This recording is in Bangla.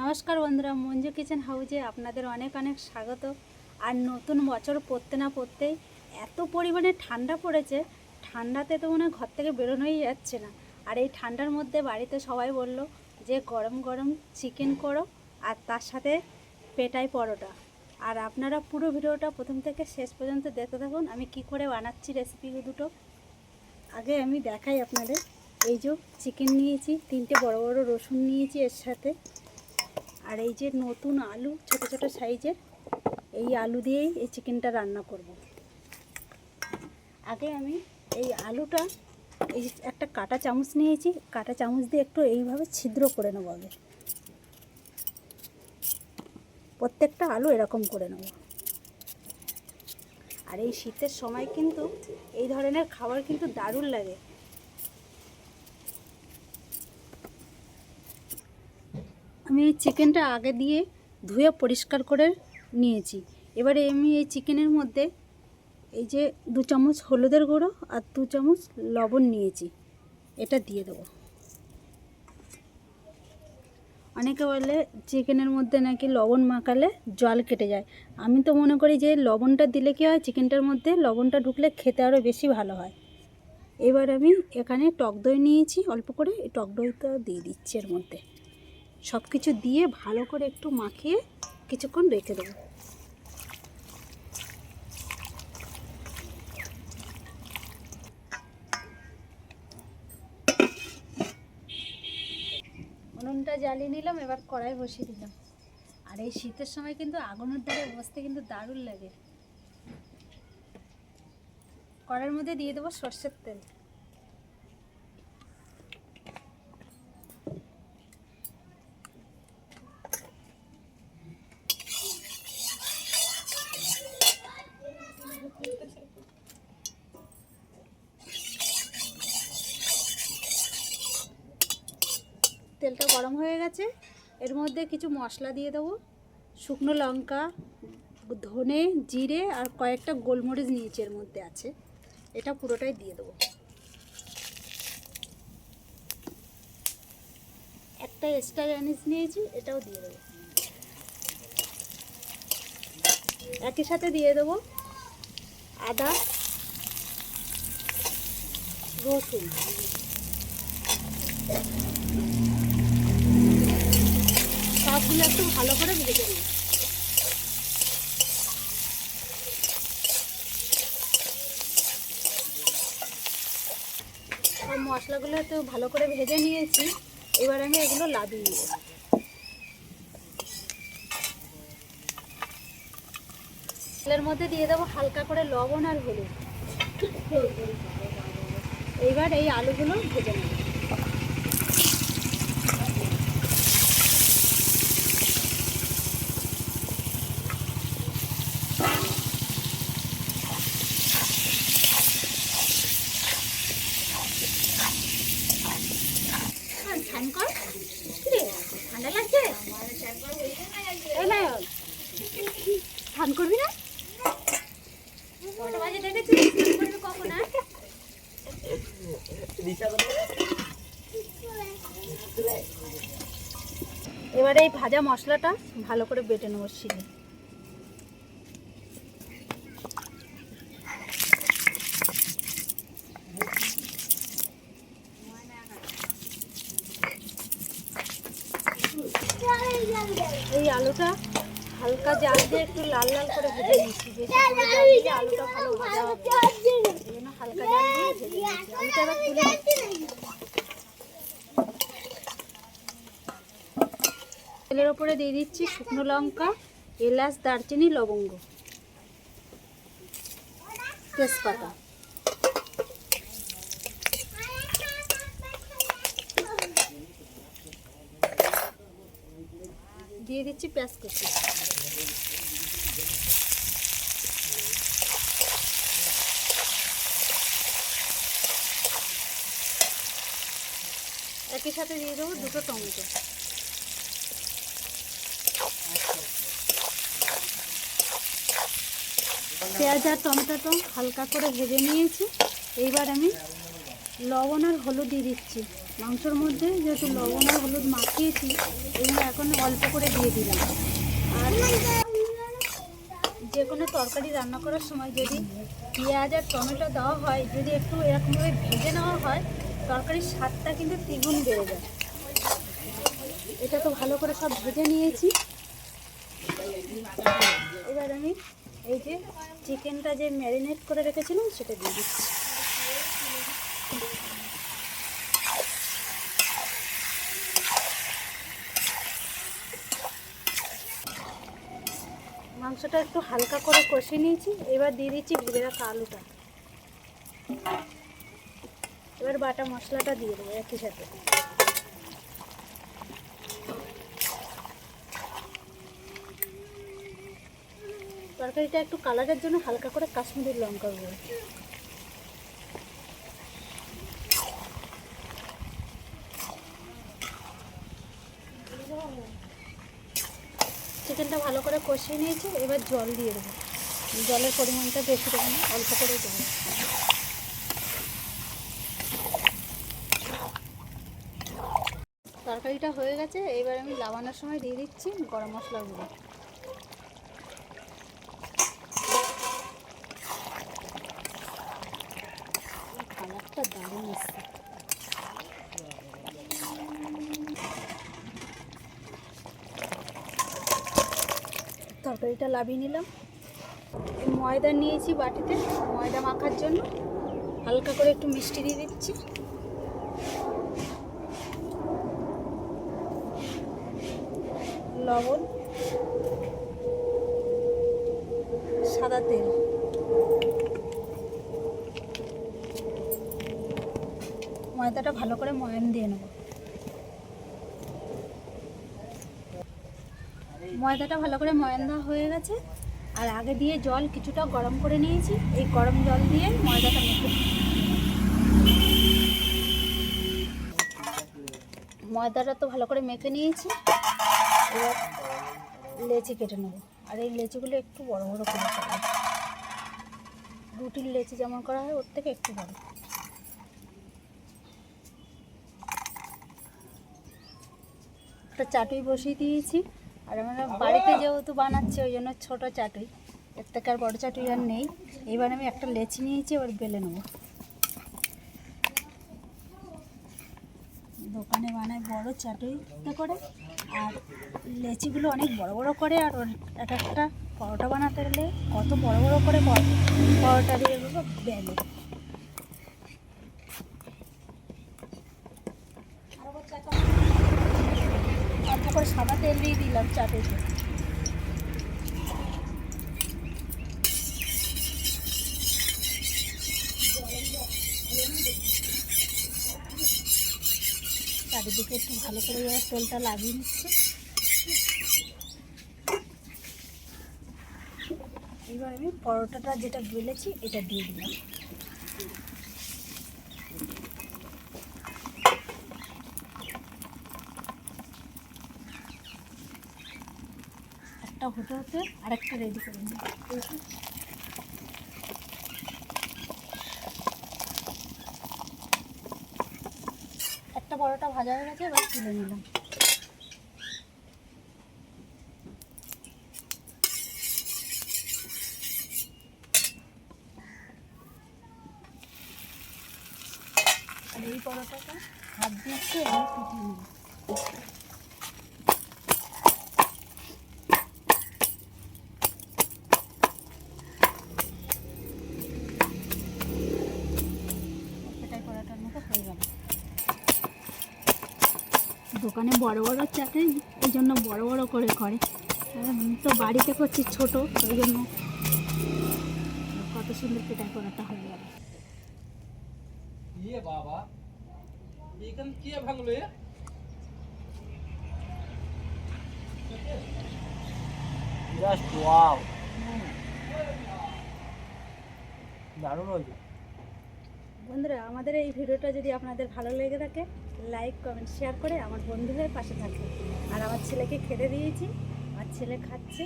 নমস্কার বন্ধুরা, মঞ্জু কিচেন হাউজে আপনাদের অনেক অনেক স্বাগত। আর নতুন বছর পড়তে না পড়তেই এত পরিমাণে ঠান্ডা পড়েছে, ঠান্ডাতে তো মনে ঘর থেকে বেরোনোই যাচ্ছে না। আর এই ঠান্ডার মধ্যে বাড়িতে সবাই বলল যে, গরম গরম চিকেন করো আর তার সাথে পেটাই পরোটা। আর আপনারা পুরো ভিডিওটা প্রথম থেকে শেষ পর্যন্ত দেখতে থাকুন, আমি কি করে বানাচ্ছি রেসিপি দুটো। আগে আমি দেখাই আপনাদের। এই যে, চিকেন নিয়েছি, তিনটে বড় বড় রসুন নিয়েছি এর সাথে। আর এই যে নতুন আলু, ছোট ছোট সাইজের, এই আলু দিয়েই এই চিকেনটা রান্না করব। আগে আমি এই আলুটা, এই একটা কাটা চামচ নিয়েছি, কাটা চামচ দিয়ে একটু এইভাবে ছিদ্র করে নেব আগে। প্রত্যেকটা আলু এরকম করে নেব। আর এই শীতের সময় কিন্তু এই ধরনের খাবার কিন্তু দারুণ লাগে। আমি এই চিকেনটা আগে দিয়ে ধুয়ে পরিষ্কার করে নিয়েছি। এবারে আমি এই চিকেনের মধ্যে এই যে দু চামচ হলুদের গুঁড়ো আর দু চামচ লবণ নিয়েছি। এটা দিয়ে দেবো। অনেকে বলে চিকেনের মধ্যে নাকি লবণ মাখালে জল কেটে যায়। আমি তো মনে করি যে লবণটা দিলে কি হয়, চিকেনটার মধ্যে লবণটা ঢুকলে খেতে আরও বেশি ভালো হয়। এবার আমি এখানে টক দই নিয়েছি, অল্প করে এই টক দইটা দিয়ে দিচ্ছি এর মধ্যে। সব কিছু দিয়ে ভালো করে একটু মাখিয়ে কিছুক্ষণ রেখে দেবো। উনুনটা জ্বালিয়ে নিলাম, এবার কড়াই বসিয়ে দিলাম। আর এই শীতের সময় কিন্তু আগুনের ধারে বসতে কিন্তু দারুণ লাগে। কড়াইয়ের মধ্যে দিয়ে দেবো সর্ষের তেল। তেলটা গরম হয়ে গেছে। এর মধ্যে কিছু মশলা দিয়ে দেবো। শুকনো লঙ্কা, ধনে, জিরে আর কয়েকটা গোলমরিচ নিয়েছি এর মধ্যে আছে। এটা পুরোটাই দিয়ে দেবো। একটা এক্সট্রা জানিস নিয়েছি, এটাও দিয়ে দেবো। একই সাথে দিয়ে দেবো আদা, রসুন। সবগুলো একটু ভালো করে ভেজে নিই। মশলাগুলো একটু ভালো করে ভেজে নিয়েছি। এবার আমি এগুলো লাদিয়ে নেব। তেলের মধ্যে দিয়ে দেবো হালকা করে লবণ আর হলুদ। এইবার এই আলুগুলো ভেজে নেব স্নান কর কিরে, ঠান্ডা লাগছে এই নায়ক, স্নান করবি না কটা বাজে ডেকেছিস? স্নান করবি কখন, হ্যাঁ? এবারে এই ভাজা মশলাটা ভালো করে বেটে নেব শিলে। এই আলুটা হালকা জাল দিয়ে একটু লাল লাল করে ভেজে নিচ্ছি। আলুটা ভালো ভাজা হালকা জাল দিয়ে আলুটা তেলের ওপরে দিয়ে দিচ্ছি শুকনো লঙ্কা, এলাচ, দারচিনি, লবঙ্গ। তেজপাতা। দিয়ে দিচ্ছি পেঁয়াজ কুচি। একই সাথে দিয়ে দেবো দুটো টমেটো। পেঁয়াজ আর টমেটোটা হালকা করে ভেজে নিয়েছি। এইবার আমি লবণ আর হলুদ দিয়ে দিচ্ছি। মাংসর মধ্যে যেহেতু লবণ আর হলুদ মাখিয়েছি, এগুলো এখন অল্প করে দিয়ে দিলাম। আর যে কোনো তরকারি রান্না করার সময় যদি পেঁয়াজ আর টমেটো দেওয়া হয়, যদি একটু এরকমভাবে ভেজে নেওয়া হয়, তরকারির স্বাদটা কিন্তু দ্বিগুণ বেড়ে যায়। এটা তো ভালো করে সব ভেজে নিয়েছি। এবার আমি এই যে চিকেনটা যে ম্যারিনেট করে রেখেছিলাম, সেটা দিয়ে দিচ্ছি। মাংসটা একটু হালকা করে কষিয়ে নিয়েছি। এবার দিয়ে দিচ্ছি ভেজে রাখা আলুটা। এবার বাটা মশলাটা দিয়ে দেবো একই সাথে। তরকারিটা একটু কালারের জন্য হালকা করে কাশ্মীরি লঙ্কা গুঁড়ো। চিকেনটা ভালো করে কষিয়ে নিয়েছি, এবার জল দিয়ে দেবো। জলের পরিমাণটা বেশি দেবো না, অল্প করে দেবো। তরকারিটা হয়ে গেছে, এবার আমি লাবানোর সময় দিয়ে দিচ্ছি গরম মশলা গুঁড়ো কালারটা দারুণ এসছে তরকারিটা লাভিয়ে নিলাম। ময়দা নিয়েছি বাটিতে, ময়দা মাখার জন্য। হালকা করে একটু মিষ্টি দিয়ে দিচ্ছি। লবণ, সাদা তেল। ময়দাটা ভালো করে ময়ান দিয়ে নেব। ময়দাটা ভালো করে ময়ান দেওয়া হয়ে গেছে। আর আগে দিয়ে জল কিছুটা গরম করে নিয়েছি। এই গরম জল দিয়ে ময়দাটা মেখে ময়দাটা তো ভালো করে মেখে নিয়েছি। এবার লেচি কেটে নেব। আর এই লেচিগুলো একটু বড় বড় করে রুটির লেচি যেমন করা হয়, ওর থেকে একটু বড়। একটা চাটুই বসিয়ে দিয়েছি। আর আমরা বাড়িতে যেহেতু বানাচ্ছি, ওই জন্য ছোটো চাটুই। এর থেকে আর বড়ো চাটুই আর নেই। এবার আমি একটা লেচি নিয়েছি, এবার বেলে নেব। দোকানে বানায় বড় চাটুইতে করে, আর লেচিগুলো অনেক বড় বড় করে, আর এক একটা পরোটা বানাতে গেলে কত বড় বড় করে পর- পরোটা দিয়ে বেলে। করে সাদা তেল দিয়ে দিলাম চাটুইতে চারিদিকে একটু ভালো করে তেলটা লাগিয়ে নিচ্ছে। এবার আমি পরোটাটা যেটা বেলেছি, এটা দিয়ে দিলাম। হতে হতে আরেকটা রেডি করে নিই। একটা পরোটা ভাজা হয়ে গেছে, এবার তুলে নিলাম। আর এই পরোটাটা হাত দিয়ে একটু পিটিয়ে নেব এটাই পরোটার মতো হয়ে গেল দোকানে বড় বড় চাটে এই জন্য বড় বড় করে করে। তো বাড়িতে করছি ছোট ওই জন্য কত সুন্দর পেটাই করাটা হয়ে গেল। ইয়ে বাবা এখান কে ভাঙলো জাস্ট ওয়াও দারুণ হয়েছে। বন্ধুরা আমাদের এই ভিডিওটা যদি আপনাদের ভালো লেগে থাকে লাইক কমেন্ট শেয়ার করে আমার বন্ধু হয়ে পাশে থাকবে আর আমার ছেলেকে খেতে দিয়েছি, আমার ছেলে খাচ্ছে।